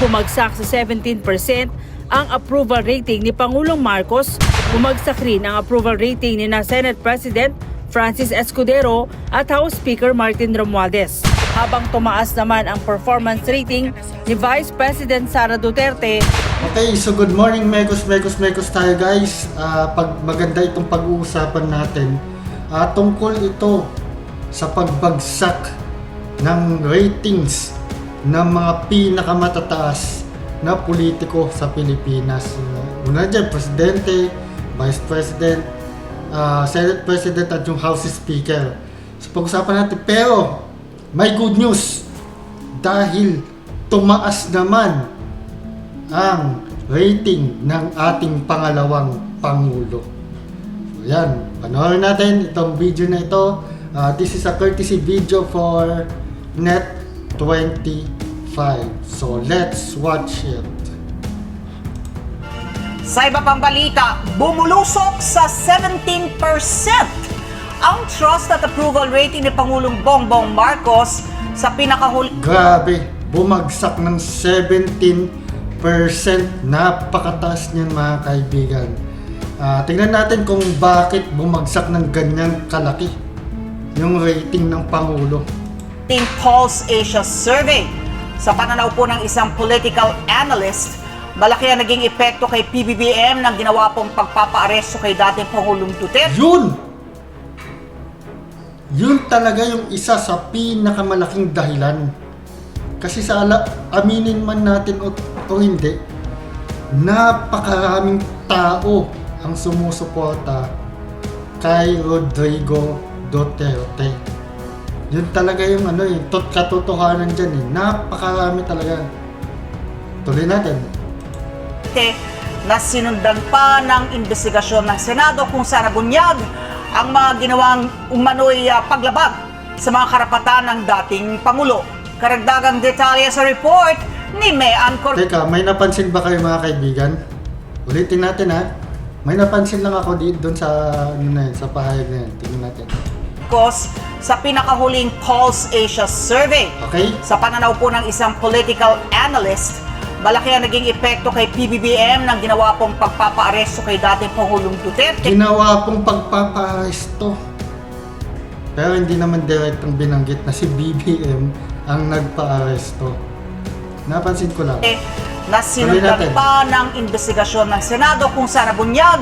Bumagsak sa 17% ang approval rating ni Pangulong Marcos. Bumagsak rin ang approval rating ni na Senate President Francis Escudero at House Speaker Martin Romualdez. Habang tumaas naman ang performance rating ni Vice President Sara Duterte Okay, so good morning, Megos, Megos, Megos tayo guys. Ah, pag maganda itong pag-uusapan natin. Ah, tungkol ito sa pagbagsak ng ratings ng mga pinakamatataas na politiko sa Pilipinas. Uh, Una dyan, Presidente, Vice President, ah, Senate President at yung House Speaker. So pag-usapan natin. Pero, may good news. Dahil tumaas naman ang rating ng ating pangalawang Pangulo. So yan, panoorin natin itong video na ito. Uh, this is a courtesy video for Net25. So let's watch it. Sa iba pang balita, bumulusok sa 17% ang trust at approval rating ni Pangulong Bongbong Marcos sa pinakahuli Grabe, bumagsak ng 17%. Napakataas niyan mga kaibigan. Ah, tingnan natin kung bakit bumagsak ng ganyang kalaki yung rating ng Pangulo. Team Pulse Asia Survey. Sa pananaw po ng isang political analyst, malaki ang naging epekto kay PBBM ng ginawa pong pagpapaaresto kay dating Pangulong Duterte. Yun! Yun talaga yung isa sa pinakamalaking dahilan. Kasi sa ala, aminin man natin o, o hindi, napakaraming tao ang sumusuporta kay Rodrigo Duterte. Yun talaga yung ano yung tot katotohanan dyan eh. Napakarami talaga. Tuloy natin. na sinundan pa ng investigasyon ng Senado kung saan nabunyag ang mga ginawang umano'y ah, paglabag sa mga karapatan ng dating Pangulo. Karagdagang detalye sa report ni Mean Cor- Teka, may napansin ba kayo mga kaibigan? Ulitin natin ha. May napansin lang ako doon sa ano na yun, sa pahayag na yun. Tingnan natin. Marcos sa pinakahuling Pulse Asia Survey. Okay? Sa pananaw po ng isang political analyst, malaki ang naging epekto kay PBBM ng ginawa pong pagpapaaresto kay dating Pangulong Duterte. Ginawa pong pagpapaaresto. Pero hindi naman direktang binanggit na si BBM ang nagpa-aresto. Napansin ko lang. na sinundan natin. pa ng investigasyon ng Senado kung saan nabunyag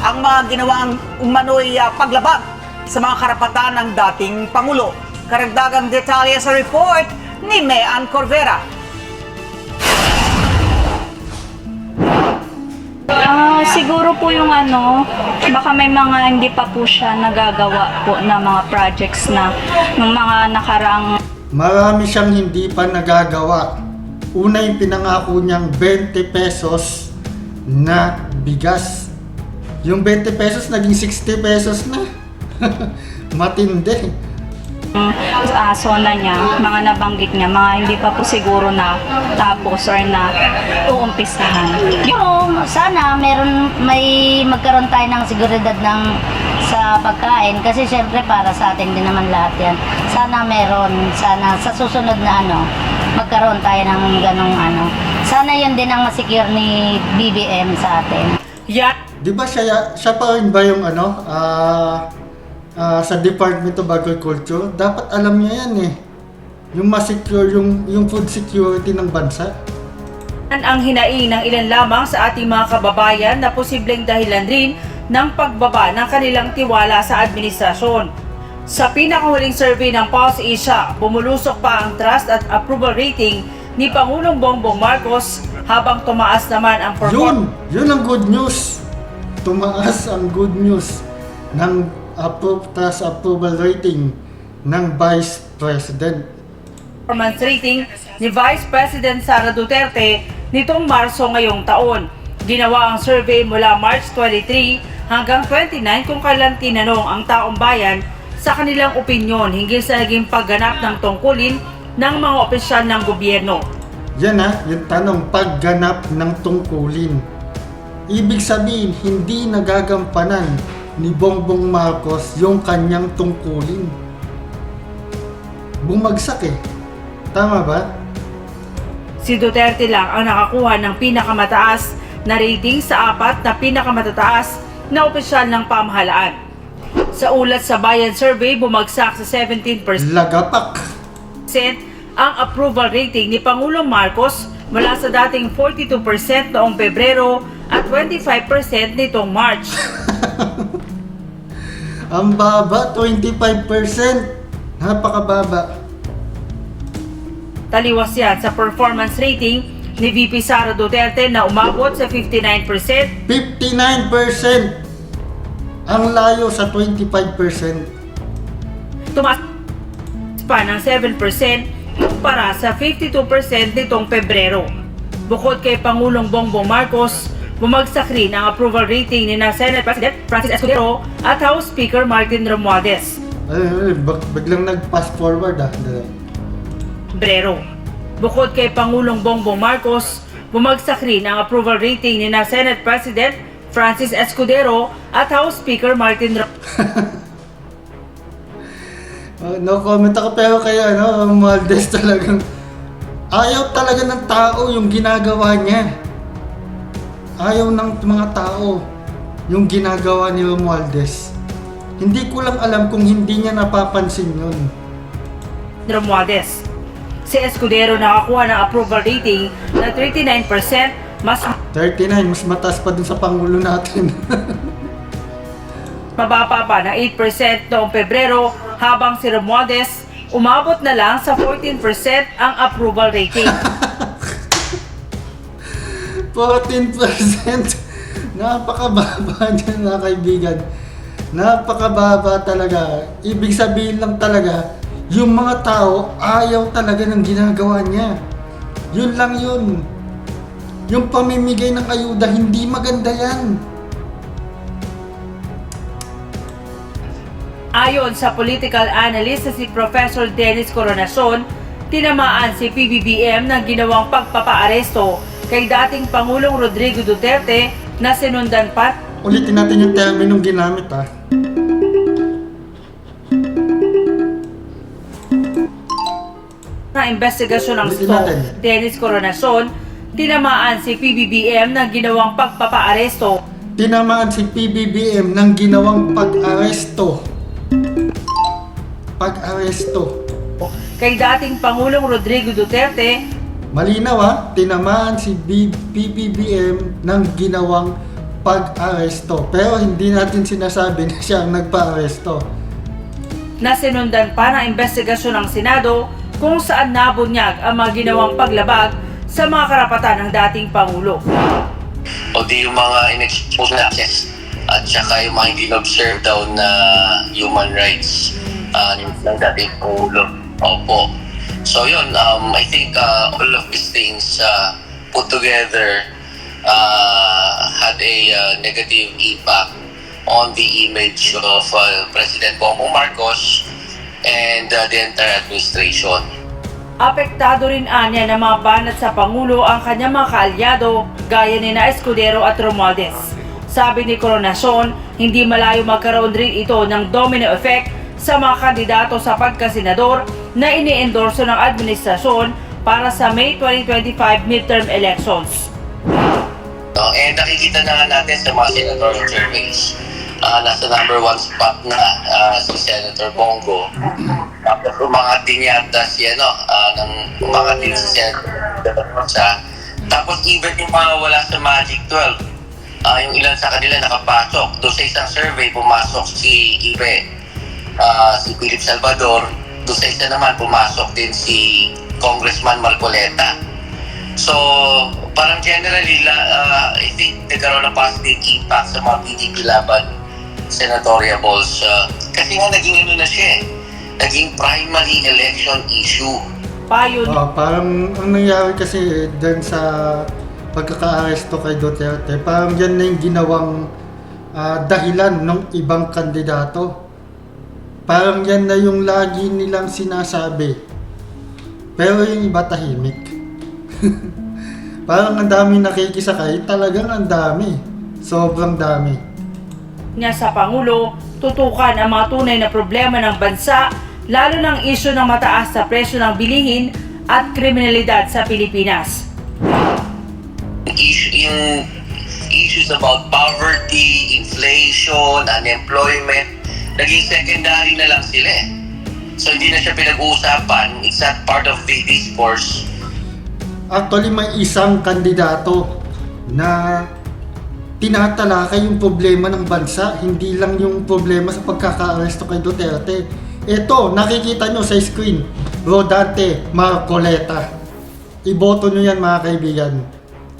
ang mga ginawang umano'y ah, paglabag sa mga karapatan ng dating Pangulo. Karagdagang detalye sa report ni Mean Corvera. Ah, siguro po yung ano, baka may mga hindi pa po siya nagagawa po na mga projects na ng mga nakaraang Marami siyang hindi pa nagagawa. Una yung pinangako niyang 20 pesos na bigas. Yung 20 pesos naging 60 pesos na. Matindi. uh, zona niya, mga nabanggit niya, mga hindi pa po siguro na tapos or na uumpisahan. Yung sana meron may magkaroon tayo ng seguridad ng sa pagkain kasi syempre para sa atin din naman lahat yan. Sana meron, sana sa susunod na ano, magkaroon tayo ng ganong ano. Sana yun din ang masecure ni BBM sa atin. Yan Di ba siya, siya pa rin ba yung ano, ah, ah, sa Department of Agriculture? Dapat alam niya yan eh. Yung ma-secure, yung, yung food security ng bansa. ang hinaing ng ilan lamang sa ating mga kababayan na posibleng dahilan rin ng pagbaba ng kanilang tiwala sa administrasyon. Sa pinakahuling survey ng Pulse Asia, bumulusok pa ang trust at approval rating ni Pangulong Bongbong Marcos habang tumaas naman ang performance Yun! Yun ang good news! Tumaas ang good news ng appro- trust approval rating ng Vice President. performance rating ni Vice President Sara Duterte nitong Marso ngayong taon. Ginawa ang survey mula March 23 hanggang 29 kung kailan tinanong ang taong bayan sa kanilang opinyon hinggil sa naging pagganap ng tungkulin ng mga opisyal ng gobyerno. Yan ha, yung tanong pagganap ng tungkulin. Ibig sabihin, hindi nagagampanan ni Bongbong Marcos yung kanyang tungkulin. Bumagsak eh. Tama ba? Si Duterte lang ang nakakuha ng pinakamataas na rating sa apat na pinakamatataas na opisyal ng pamahalaan. Sa ulat sa Bayan Survey, bumagsak sa 17% Lagapak. ang approval rating ni Pangulong Marcos mula sa dating 42% noong Pebrero at 25% nitong March. Ang baba, 25%. Napakababa. Taliwas yan sa performance rating ni VP Sara Duterte na umabot sa 59%, 59%. Ang layo sa 25%. tumaas pa ng 7% para sa 52% nitong Pebrero. Bukod kay Pangulong Bongbong Marcos, bumagsak rin ang approval rating ni na Senate President Francis Escudero at House Speaker Martin Romualdez. Ay, ay, bag- biglang nag-pass forward ah. Brero. Bukod kay Pangulong Bongbong Marcos, bumagsak rin ang approval rating ni na Senate President Francis Escudero at House Speaker Martin Ro- Uh, no comment ako pero kaya ano, Maldes talagang ayaw talaga ng tao yung ginagawa niya. Ayaw ng mga tao yung ginagawa ni Romualdez. Hindi ko lang alam kung hindi niya napapansin yun. Romualdez. Si Escudero nakakuha ng approval rating na 39%, mas 39, mas mataas pa dun sa Pangulo natin. mababa pa na 8% noong Pebrero habang si Romualdez umabot na lang sa 14% ang approval rating. 14%! Napakababa niya mga kaibigan. Napakababa talaga. Ibig sabihin lang talaga, yung mga tao ayaw talaga ng ginagawa niya. Yun lang yun. Yung pamimigay ng ayuda, hindi maganda yan. Ayon sa political analyst na si Professor Dennis Coronacion, tinamaan si PBBM ng ginawang pagpapaaresto kay dating Pangulong Rodrigo Duterte na sinundan pa Ulitin natin yung terminong ginamit ah. na investigasyon ng Ulitin STO. natin. Dennis Coronacion, tinamaan si PBBM ng ginawang pagpapaaresto Tinamaan si PBBM ng ginawang pag-aresto. Pag-aresto. kay dating Pangulong Rodrigo Duterte Malinaw ha, tinamaan si B- PBBM ng ginawang pag-aresto. Pero hindi natin sinasabi na siya ang nagpa-aresto. na sinundan pa ng investigasyon ng Senado kung saan nabunyag ang mga ginawang paglabag sa mga karapatan ng dating Pangulo. o di yung mga in-expose na access at saka yung mga hindi na-observe daw na human rights uh, ng dating Pangulo. Opo. So yun, um, I think uh, all of these things uh, put together uh, had a uh, negative impact on the image of uh, President Bongbong Marcos and uh, the entire administration. Apektado rin anya ng mga banat sa Pangulo ang kanyang mga kaalyado gaya ni na Escudero at Romualdez. Sabi ni Coronacion, hindi malayo magkaroon rin ito ng domino effect sa mga kandidato sa pagkasenador na ini-endorso ng administrasyon para sa May 2025 midterm elections. No, and nakikita na nga natin sa mga senatorial surveys, ah, nasa number one spot na ah, si Senator Bongo. Tapos umangat din yata si ano, ah, nang umangat din si Senator Rosa. Tapos even yung mga wala sa Magic 12, ah, yung ilan sa kanila nakapasok. Doon sa isang survey, pumasok si Ibe, ah, si Philip Salvador. Isa naman, pumasok din si Congressman Marcoleta. So, parang generally, la, uh, I think nagkaroon ng positive impact sa mga PDP laban senatorial balls. Uh, kasi nga naging ano na siya eh, naging primary election issue. Payo Ah, parang ang nangyari kasi dyan sa pagkaka-aresto kay Duterte, parang yan na yung ginawang ah, dahilan ng ibang kandidato. Parang yan na yung lagi nilang sinasabi. Pero yung iba tahimik. parang ang dami nakikisakay, talagang ang dami. Sobrang dami. niya sa Pangulo, tutukan ang mga tunay na problema ng bansa, lalo ng isyo ng mataas sa presyo ng bilihin at kriminalidad sa Pilipinas. issue, yung issues about poverty, inflation, unemployment, naging secondary na lang sila eh. So hindi na siya pinag-uusapan, it's not part of the discourse. Actually, may isang kandidato na tinatalakay yung problema ng bansa, hindi lang yung problema sa pagkaka-aresto kay Duterte. Ito, nakikita nyo sa screen, Rodante Marcoleta. Iboto nyo yan mga kaibigan.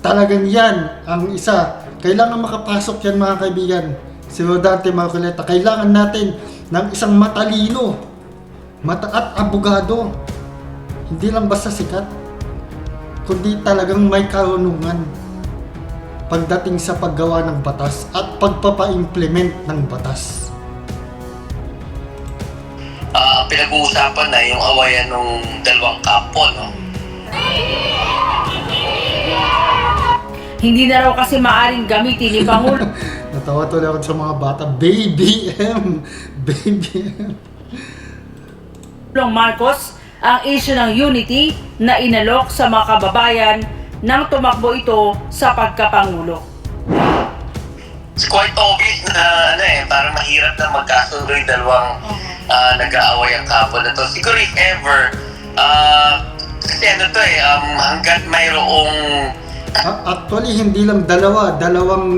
Talagang yan ang isa. Kailangan makapasok yan mga kaibigan. Si Rodante Marcoleta. Kailangan natin ng isang matalino mata at abogado. Hindi lang basta sikat kundi talagang may karunungan pagdating sa paggawa ng batas at pagpapa-implement ng batas. Ah, pinag-uusapan na yung awayan ng dalawang kampo, no? Hindi na raw kasi maaring gamitin ni Pangulo Natawa tuloy ako sa mga bata, Baby M! Baby M! Marcos ang issue ng unity na inalok sa mga kababayan nang tumakbo ito sa pagkapangulo. It's quite obvious na ano eh, parang mahirap na magkasundo yung dalawang ah, nag-aaway ang kampo na to. Siguro if ever, ah, kasi ano to eh, um, hanggat mayroong Actually, hindi lang dalawa, dalawang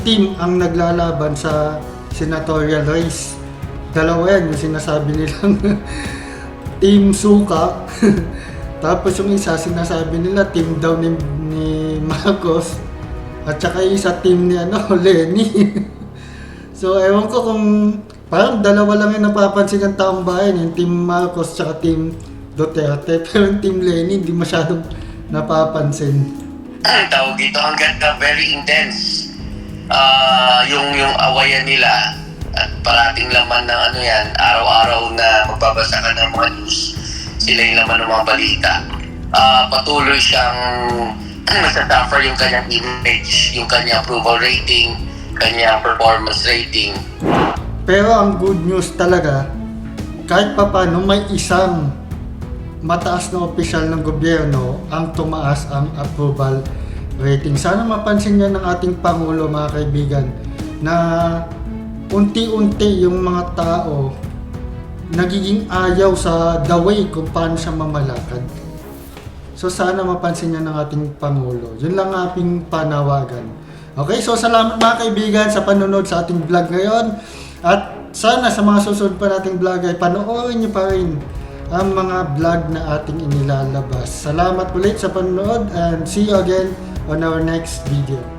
team ang naglalaban sa senatorial race. Dalawa yan, yung sinasabi nilang Team Suka. Tapos yung isa, sinasabi nila team daw ni, ni Marcos. At saka yung isa team ni ano, Lenny. so, ewan ko kung parang dalawa lang yung napapansin ng taong bayan, yung team Marcos at team Duterte. Pero yung team Lenny, hindi masyadong napapansin. Tawag dito hanggat na very intense. Ah yung yung awayan nila at parating laman ng ano yan araw-araw na magbabasa ka ng mga news sila yung laman ng mga balita. Ah patuloy siyang masasuffer yung kanyang image yung kanyang approval rating kanyang performance rating. Pero ang good news talaga, kahit papano may isang mataas na opisyal ng gobyerno ang tumaas ang approval rating. Sana mapansin yan ng ating Pangulo mga kaibigan na unti-unti yung mga tao nagiging ayaw sa the way kung paano siya mamalakad. So sana mapansin niya ng ating Pangulo. Yun lang ang ating panawagan. Okay, so salamat mga kaibigan sa panonood sa ating vlog ngayon. At sana sa mga susunod pa nating vlog ay panoorin niyo pa rin ang mga vlog na ating inilalabas. Salamat ulit sa panonood and see you again on our next video.